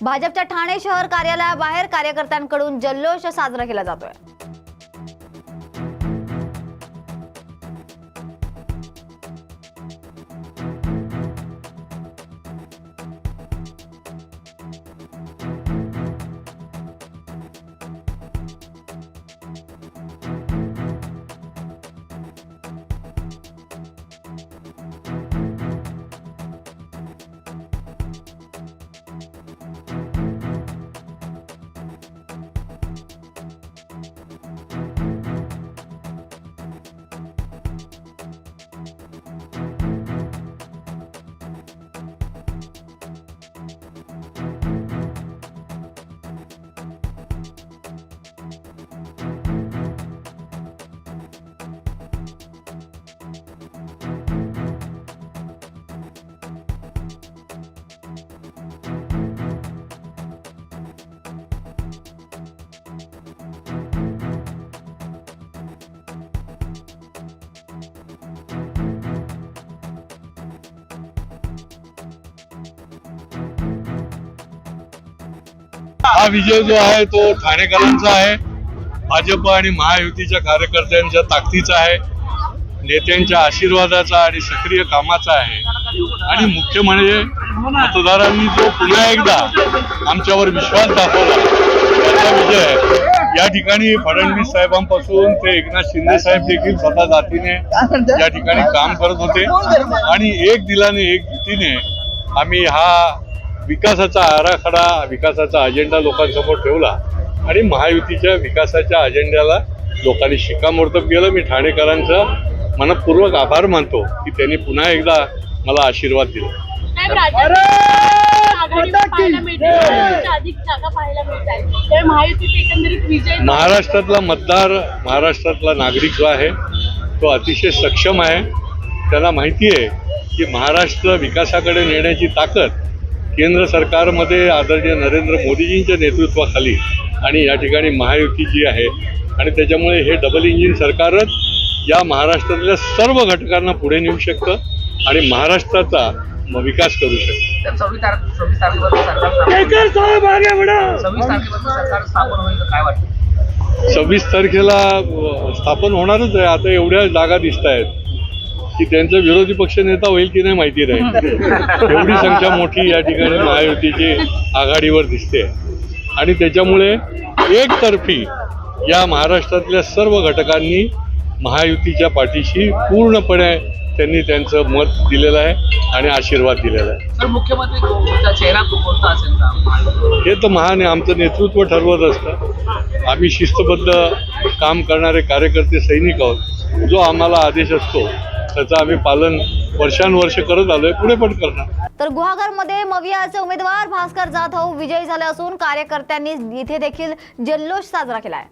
भाजपच्या ठाणे शहर कार्यालयाबाहेर कार्यकर्त्यांकडून जल्लोष साजरा केला जातोय. हा विजय जो आहे तो ठाणेकरांचा आहे. भाजप आणि महायुतीच्या कार्यकर्त्यांच्या ताकदीचा आहे. नेत्यांच्या आशीर्वादाचा आणि सक्रिय कामाचा आहे. आणि मुख्य म्हणजे मतदारांनी जो पुन्हा एकदा आमच्यावर विश्वास दाखवला त्याचा विजय आहे. या ठिकाणी फडणवीस साहेबांपासून ते एकनाथ शिंदे साहेब देखील स्वतः जातीने या ठिकाणी काम करत होते. आणि एक दिलाने एक भीतीने आम्ही हा विकासाचा आराखडा विकासाचा अजेंडा लोकांसमोर ठेवला आणि महायुतीच्या विकासाच्या अजेंड्याला लोकांनी शिक्कामोर्तब केलं. मी ठाणेकरांचा मनपूर्वक आभार मानतो की त्यांनी पुन्हा एकदा मला आशीर्वाद दिला. महाराष्ट्रातला मतदार महाराष्ट्रातला नागरिक जो आहे तो अतिशय सक्षम आहे. त्यांना माहिती आहे की महाराष्ट्र विकासाकडे नेण्याची ताकद केंद्र सरकारमध्ये आदरणीय नरेंद्र मोदीजींच्या नेतृत्वाखाली आणि या ठिकाणी महायुतीची आहे आणि त्याच्यामुळे हे डबल इंजिन सरकारच या महाराष्ट्रातल्या सर्व घटकांना पुढे नेऊ शकतं आणि महाराष्ट्राचा विकास करू शकतं. सव्वीस तारखेला स्थापन होणारच आहे. आता एवढ्या जागा दिसत आहेत की त्यांचा विरोधी पक्ष नेता होईल की नाही माहिती नाही. एवढी संख्या मोठी या ठिकाणी महायुतीची आघाडीवर दिसते. आणि त्याच्यामुळे एकतर्फी या महाराष्ट्रातल्या सर्व घटकांनी महायुतीच्या पाठीशी पूर्णपणे त्यांनी त्यांचं मत दिलेलं आहे आणि आशीर्वाद दिलेला आहे. सर मुख्यमंत्री चेहरा असेल हे तर महान आहे आमचं नेतृत्व ठरवत असतं. आम्ही शिस्तबद्ध काम करणारे कार्यकर्ते सैनिक आहोत. जो आम्हाला आदेश असतो त्याचं आम्ही पालन वर्षानुवर्ष करत आलोय पुढे पण करणार. तर गुहागरमध्ये मवियाचे उमेदवार भास्कर जाधव विजयी झाले असून कार्यकर्त्यांनी इथे देखील जल्लोष साजरा केलाय.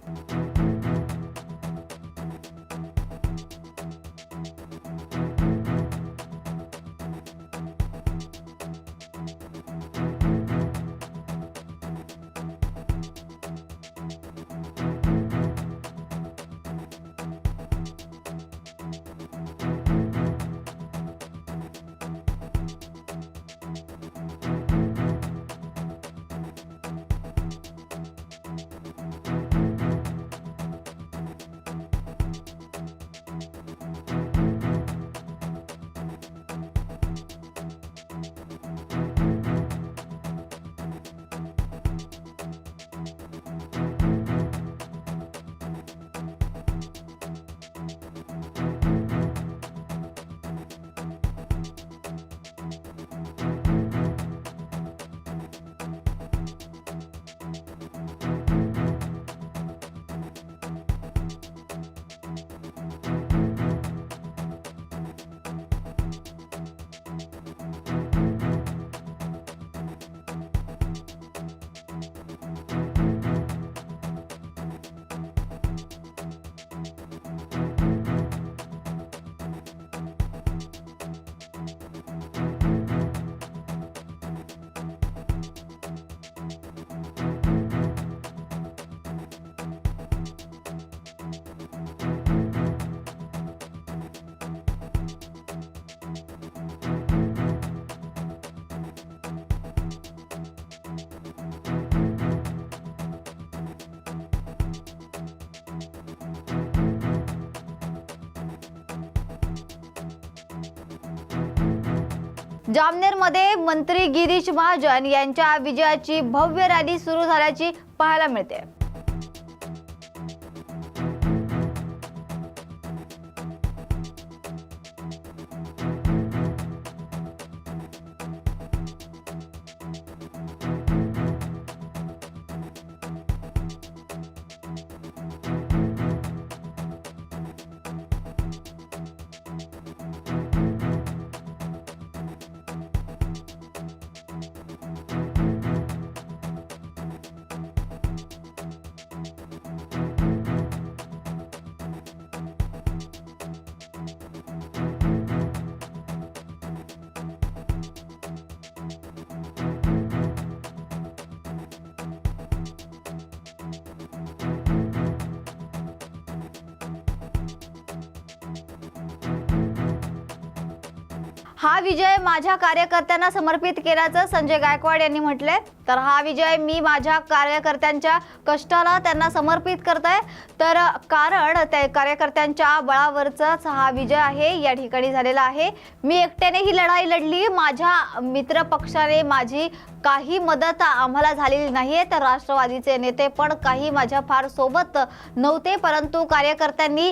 जामनेरमध्ये मंत्री गिरीश महाजन यांच्या विजयाची भव्य रॅली सुरू झाल्याची पाहायला मिळते. हा विजय माझ्या कार्यकर्त्यांना समर्पित केल्याचं संजय गायकवाड यांनी म्हटलंय. तर हा विजय मी माझ्या कार्यकर्त्यांच्या कष्टाला त्यांना समर्पित करत आहे तर कारण त्या कार्यकर्त्यांच्या बळावरचाच हा विजय आहे या ठिकाणी झालेला आहे. मी एकट्याने ही लढाई लढली. माझ्या मित्र पक्षाने माझी काही मदत आम्हाला झालेली नाही आहे तर राष्ट्रवादीचे नेते पण काही माझ्या फार सोबत नव्हते. परंतु कार्यकर्त्यांनी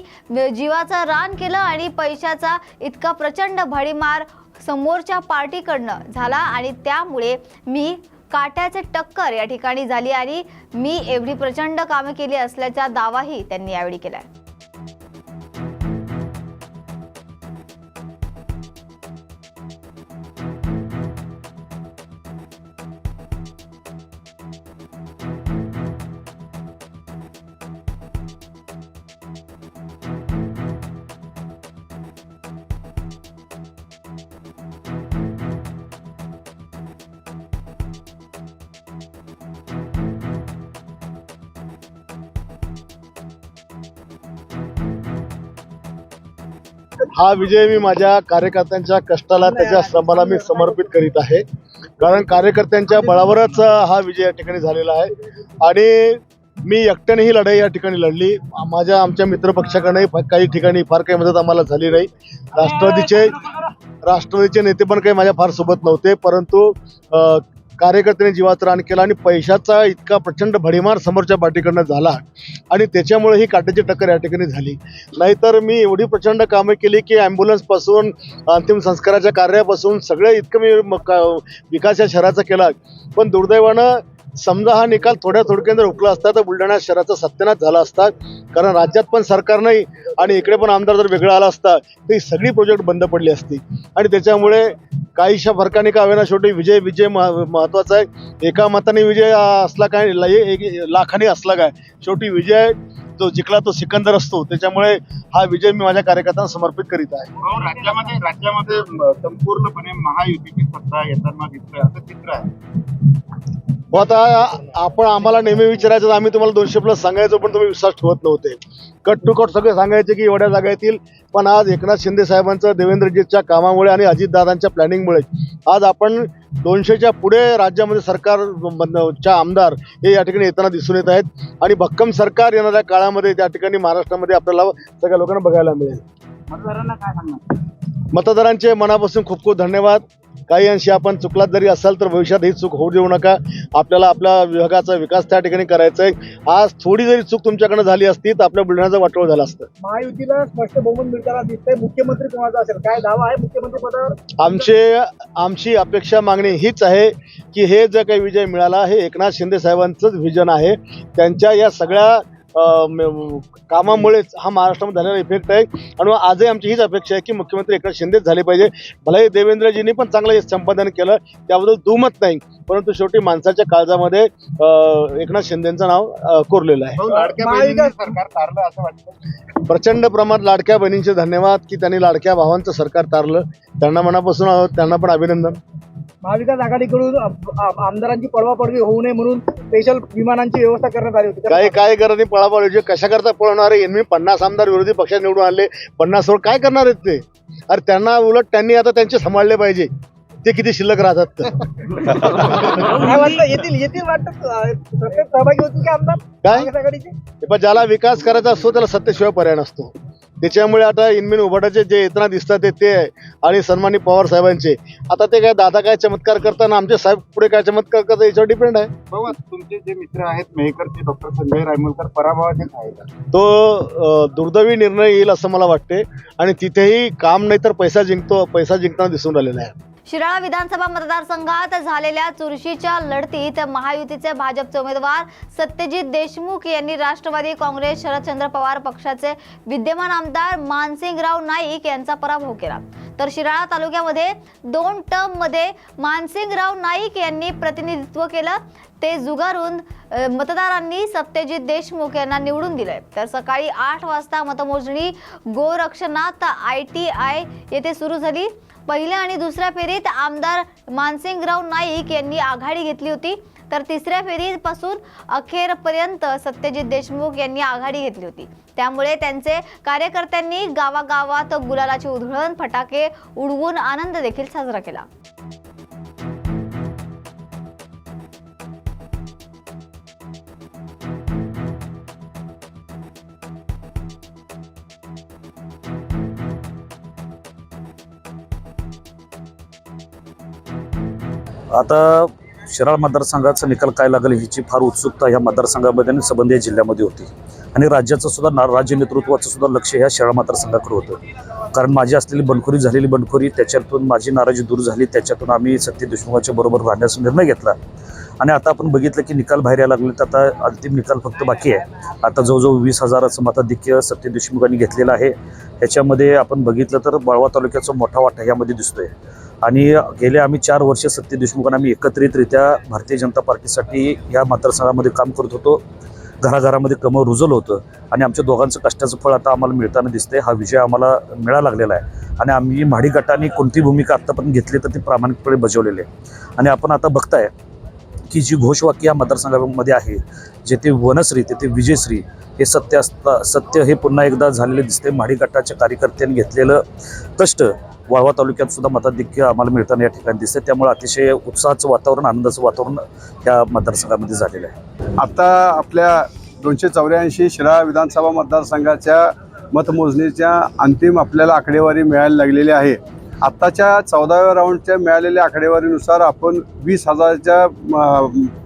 जीवाचं रान केलं आणि पैशाचा इतका प्रचंड भडीमार समोरच्या पार्टीकडनं झाला आणि त्यामुळे मी काट्याचे टक्कर या ठिकाणी झाली आणि मी एवढी प्रचंड कामे केली असल्याचा दावाही त्यांनी यावेळी केलाय. हा विजय मी माझ्या कार्यकर्त्यांच्या कष्टाला त्याच्या श्रमाला मी समर्पित करीत आहे. कारण कार्यकर्त्यांच्या बळावरच हा विजय या ठिकाणी झालेला आहे. आणि मी एकट्याने ही लढाई या ठिकाणी लढली. माझ्या आमच्या मित्रपक्षाकडे काही ठिकाणी फार काही मदत आम्हाला झाली नाही. राष्ट्रवादीचे राष्ट्रवादीचे नेते पण काही माझ्या फार सोबत नव्हते. परंतु कार्यकर्त्यांनी जीवाचं रान केला आणि पैशाचा इतका प्रचंड भडीमार समोरच्या पार्टीकडनं झाला. आणि त्याच्यामुळे ही काट्याची टक्कर या ठिकाणी झाली. नाहीतर मी एवढी प्रचंड कामं केली की ॲम्ब्युलन्सपासून अंतिम संस्काराच्या कार्यापासून सगळं इतकं मी म- विकास या शहराचा केला. पण दुर्दैवानं समजा हा निकाल थोड्या थोडक्यात उकला हुकला असता तर बुलढाणा शहराचा सत्यानाश झाला असता. कारण राज्यात पण सरकार नाही आणि इकडे पण आमदार जर वेगळा आला असता तर ही सगळी प्रोजेक्ट बंद पडली असती. आणि त्याच्यामुळे काहीशा फरकाने का होईना शेवटी विजय विजय मह- महत्त्वाचा आहे. एका मताने विजय असला काय लाखाने असला काय शेवटी विजय जो जिंकला तो सिकंदर असतो. त्याच्यामुळे हा विजय मी माझ्या कार्यकर्त्यांना समर्पित करीत आहे. राज्यामध्ये राज्यामध्ये संपूर्णपणे महायुतीची सत्ता येताना दिसतंय. असं चित्र आहे. मग आता आपण आम्हाला नेहमी विचारायचं आम्ही तुम्हाला दोनशे प्लस सांगायचो पण तुम्ही विश्वास ठेवत नव्हते. कट टू कट सगळे सांगायचे की एवढ्या जागा येतील. पण आज एकनाथ शिंदे साहेबांचं देवेंद्रजीच्या कामामुळे आणि अजितदादांच्या प्लॅनिंगमुळे आज आपण दोनशेच्या पुढे राज्यामध्ये सरकार च्या आमदार हे या ठिकाणी येताना दिसून येत आहेत. आणि भक्कम सरकार येणाऱ्या काळामध्ये त्या ठिकाणी महाराष्ट्रामध्ये आपल्याला सगळ्या लोकांना बघायला मिळेल. मतदारांना काय सांगणार? मतदारांचे मनापासून खूप खूप धन्यवाद. काही अंशी आपण चुकलात जरी असाल तर भविष्यात ही चूक होऊ देऊ नका. आपल्याला आपल्या विभागाचा विकास त्या ठिकाणी करायचा आहे आज थोडी जरी चूक तुमच्याकडनं झाली असती तर आपल्या बुलढाण्याचं वाटोळ झालं असतं. महायुतीला स्पष्ट बहुमत मिळताना दिसतंय. मुख्यमंत्री कोणाचा असेल? काय दावा आहे मुख्यमंत्री पदावर? आमचे आमची अपेक्षा मागणी हीच आहे की हे जे काही विजय मिळाला हे एकनाथ शिंदे साहेबांचंच व्हिजन आहे. त्यांच्या या सगळ्या कामामुळेच हा महाराष्ट्रामध्ये झालेला इफेक्ट आहे. आणि आजही आमची हीच अपेक्षा आहे की मुख्यमंत्री एकनाथ शिंदेच झाले पाहिजे. भलाही देवेंद्रजींनी पण चांगलं संपादन केलं. त्याबद्दल दुमत नाही. परंतु शेवटी माणसाच्या काळजामध्ये अं, एकनाथ शिंदेचं नाव कोरलेलं आहे. भाऊ, लाडक्या महाविकास- बहिणींनी सरकार तारलं असं वाटतं? प्रचंड प्रमाणात लाडक्या बहिणींचे धन्यवाद की त्यांनी लाडक्या भावांचं सरकार तारलं. त्यांना मनापासून त्यांना पण अभिनंदन. महाविकास आघाडीकडून आमदारांची पडवापडवी होऊ नये म्हणून स्पेशल विमानांची व्यवस्था करण्यात आली होती. काय काय करत नाही पळापळ जे कशा करता पळवणार? आहे यांनी पन्नास आमदार विरोधी पक्षात निवडून आणले. पन्नास वर काय करणार आहेत ते? अरे त्यांना उलट त्यांनी आता त्यांचे सांभाळले पाहिजे. ते किती शिल्लक राहतात येतील येतील वाटतं? सहभागी होतील आमदार? काय? ज्याला विकास करायचा असतो त्याला सत्तेशिवाय पर्याय नसतो. त्याच्यामुळे आता इनमिन उभाटाचे जे येताना दिसतात ते ते आहे. आणि सन्मानी पवार साहेबांचे. आता ते काय दादा काय चमत्कार करताना आमचे साहेब पुढे काय चमत्कार करतात याच्यावर डिपेंड आहे. बाबा तुमचे जे मित्र आहेत मेहकरचे डॉक्टर संजय रायमलकर पराभवाचे तो अ, दुर्दैवी निर्णय येईल असं मला वाटते. आणि तिथेही काम नाही तर पैसा जिंकतो पैसा जिंकताना दिसून राहिलेला आहे. शिराळा विधानसभा मतदारसंघात झालेल्या चुरशीच्या लढतीत महायुतीचे भाजपचे उमेदवार सत्यजित देशमुख यांनी राष्ट्रवादी काँग्रेस शरदचंद्र पवार पक्षाचे विद्यमान आमदार मानसिंगराव नाईक यांचा पराभव केला. तर शिराळा तालुक्यामध्ये दोन टर्ममध्ये मानसिंगराव नाईक यांनी प्रतिनिधित्व केलं. ते जुगारून मतदारांनी सत्यजित देशमुख यांना निवडून दिलंय. तर सकाळी आठ वाजता मतमोजणी गोरक्षनाथ आय टी आय येथे सुरू झाली. पहिल्या आणि दुसऱ्या फेरीत आमदार मानसिंगराव नाईक यांनी आघाडी घेतली होती. तर तिसऱ्या फेरीपासून अखेरपर्यंत सत्यजित देशमुख यांनी आघाडी घेतली होती. त्यामुळे त्यांचे कार्यकर्त्यांनी गावागावात गुलालाची उधळण फटाके उडवून आनंद देखील साजरा केला. आता शिराळ मतदारसंघाचा निकाल काय लागेल ह्याची फार उत्सुकता ह्या मतदारसंघामध्ये आणि संबंधित जिल्ह्यामध्ये होती. आणि राज्याचं सुद्धा ना राज्य नेतृत्वाचं सुद्धा लक्ष ह्या शिराळ मतदारसंघाकडे होतं. कारण माझी असलेली बंडखोरी झालेली बंडखोरी त्याच्यातून माझी नाराजी दूर झाली त्याच्यातून आम्ही सत्य देशमुखाच्या बरोबर राहण्याचा निर्णय घेतला. आणि आता आपण बघितलं की निकाल बाहेर यायला लागले तर आता अंतिम निकाल फक्त बाकी आहे. आता जवळजवळ वीस हजाराचं मताधिक्य सत्य देशमुखांनी घेतलेलं आहे. ह्याच्यामध्ये आपण बघितलं तर बाळवा तालुक्याचा मोठा वाटा यामध्ये दिसतोय. आणि गेले आम्ही चार वर्ष सत्य देशमुखांना आम्ही एकत्रितरित्या भारतीय जनता पार्टीसाठी या मतदारसंघामध्ये काम करत होतो. घराघरामध्ये कमळ रुजलं होतं आणि आमच्या दोघांचं कष्टाचं फळ आता आम्हाला मिळताना दिसतंय. हा विजय आम्हाला मिळायला लागलेला आहे. आणि आम्ही म्हाडी गटाने कोणती भूमिका आत्तापर्यंत घेतली तर ती प्रामाणिकपणे बजावलेली आहे. आणि आपण आता बघताय की जी घोषवाक्य या मतदारसंघामध्ये आहे जेथे वनश्री तेथे विजयश्री हे सत्य असता सत्य हे पुन्हा एकदा झालेले दिसते. म्हाडी गटाच्या कार्यकर्त्यांनी घेतलेलं कष्ट वाळवा तालुक्यात सुद्धा मताधिक्य आम्हाला मिळताना या ठिकाणी दिसते. त्यामुळे अतिशय उत्साहाचं वातावरण आनंदाचं वातावरण या मतदारसंघामध्ये झालेलं आहे. आता आपल्या दोनशे चौऱ्याऐंशी शिराळा विधानसभा मतदारसंघाच्या मतमोजणीच्या अंतिम आपल्याला आकडेवारी मिळायला लागलेली आहे. आत्ताच्या चौदाव्या राऊंडच्या मिळालेल्या आकडेवारीनुसार आपण वीस हजारच्या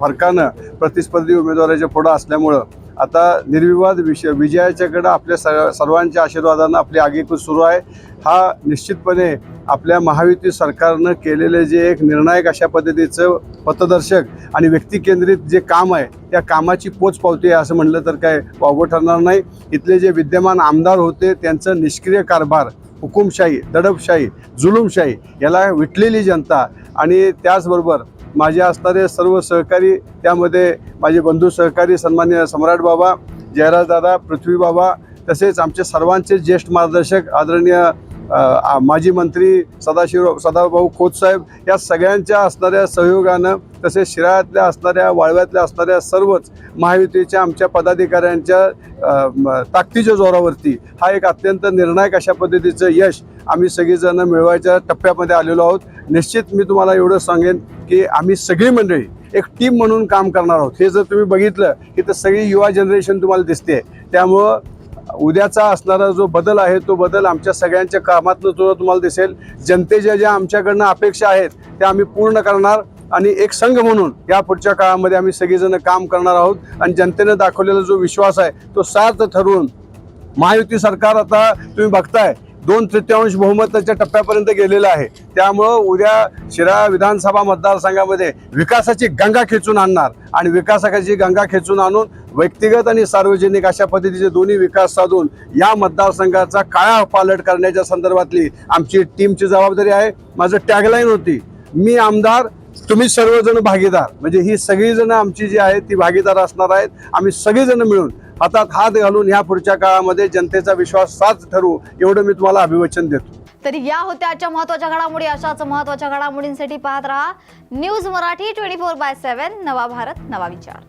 फरकानं प्रतिस्पर्धी उमेदवाराच्या पुढं असल्यामुळं आता निर्विवाद विषय विजयाच्याकडं आपल्या स सर्वांच्या आशीर्वादानं आपली आगेकूच सुरू आहे. हा निश्चितपणे आपल्या महायुती सरकारनं केलेले जे एक निर्णायक अशा पद्धतीचं पथदर्शक आणि व्यक्तिकेंद्रित जे काम आहे त्या कामाची पोचपावती आहे असं म्हटलं तर काय वावगं ठरणार नाही. इथले जे विद्यमान आमदार होते त्यांचं निष्क्रिय कारभार हुकुमशाही दडपशाही जुलूमशाही याला विटलेली जनता आणि त्याचबरोबर माझे असणारे सर्व सहकारी त्यामध्ये माझे बंधू सहकारी सन्मान्य सम्राट बाबा जयराजदादा पृथ्वी बाबा तसेच आमचे सर्वांचे ज्येष्ठ मार्गदर्शक आदरणीय माजी मंत्री सदाशिव सदाभाऊ खोतसाहेब या सगळ्यांच्या असणाऱ्या सहयोगानं तसेच शिराळ्यातल्या असणाऱ्या वाळव्यातल्या असणाऱ्या सर्वच महायुतीच्या आमच्या पदाधिकाऱ्यांच्या ताकदीच्या जोरावरती हा एक अत्यंत निर्णायक अशा पद्धतीचं यश आम्ही सगळीजणं मिळवायच्या टप्प्यामध्ये आलेलो आहोत. निश्चित मी तुम्हाला एवढं सांगेन की आम्ही सगळी मंडळी एक टीम म्हणून काम करणार आहोत. हे जर तुम्ही बघितलं की तर सगळी युवा जनरेशन तुम्हाला दिसते त्यामुळं उद्याचा असणारा जो बदल आहे तो बदल आमच्या सगळ्यांच्या कामातनं तो तुम्हाला दिसेल जनतेच्या ज्या आमच्याकडनं अपेक्षा आहेत त्या आम्ही पूर्ण करणार. आणि एक संघ म्हणून या पुढच्या काळामध्ये आम्ही सगळेजण काम करणार आहोत. आणि जनतेनं दाखवलेला जो विश्वास आहे तो सार्थ ठरवून महायुती सरकार आता तुम्ही बघताय दोन तृतीयांश बहुमताच्या टप्प्यापर्यंत गेलेलं आहे. त्यामुळं उद्या शिराळा विधानसभा मतदारसंघामध्ये विकासाची गंगा खेचून आणणार. आणि विकासाची गंगा खेचून आणून व्यक्तिगत आणि सार्वजनिक अशा पद्धतीचे दोन्ही विकास साधून या मतदारसंघाचा काळा पालट करण्याच्या संदर्भातली आमची टीमची जबाबदारी आहे. माझं टॅगलाईन होती मी आमदार तुम्ही सर्वजण भागीदार. म्हणजे ही सगळीजण आमची जी आहेत ती भागीदार असणार आहेत. आम्ही सगळीजण मिळून हातात हात घालून ह्या पुढच्या काळामध्ये जनतेचा विश्वास साच ठरू एवढं मी तुम्हाला अभिवचन देतो. तरी या होत्या आजच्या महत्त्वाच्या घडामोडी. अशाच महत्त्वाच्या घडामोडींसाठी पाहत राहा. News Marathi twenty four by seven नवा भारत नवा विचार.